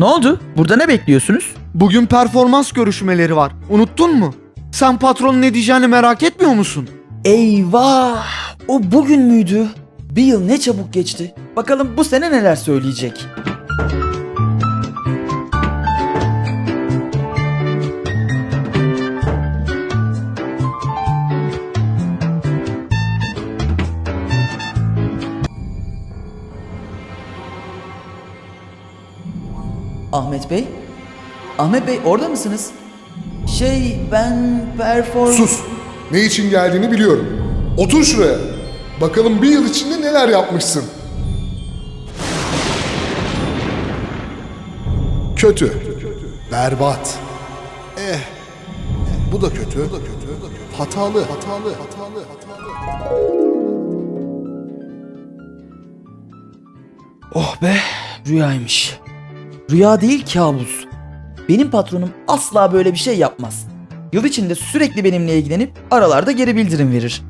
Ne oldu? Burada ne bekliyorsunuz? Bugün performans görüşmeleri var. Unuttun mu? Sen patronun ne diyeceğini merak etmiyor musun? Eyvah! O bugün müydü? Bir yıl ne çabuk geçti. Bakalım bu sene neler söyleyecek. Ahmet Bey? Ahmet Bey orada mısınız? Şey ben perform... Sus. Ne için geldiğini biliyorum. Otur şuraya. Bakalım bir yıl içinde neler yapmışsın. Kötü. Berbat. Eh. Bu da kötü. Bu da kötü. Hatalı. Hatalı. Hatalı. Hatalı. Oh be rüyaymış. Rüya değil kabus. Benim patronum asla böyle bir şey yapmaz. Yıl içinde sürekli benimle ilgilenip aralarda geri bildirim verir.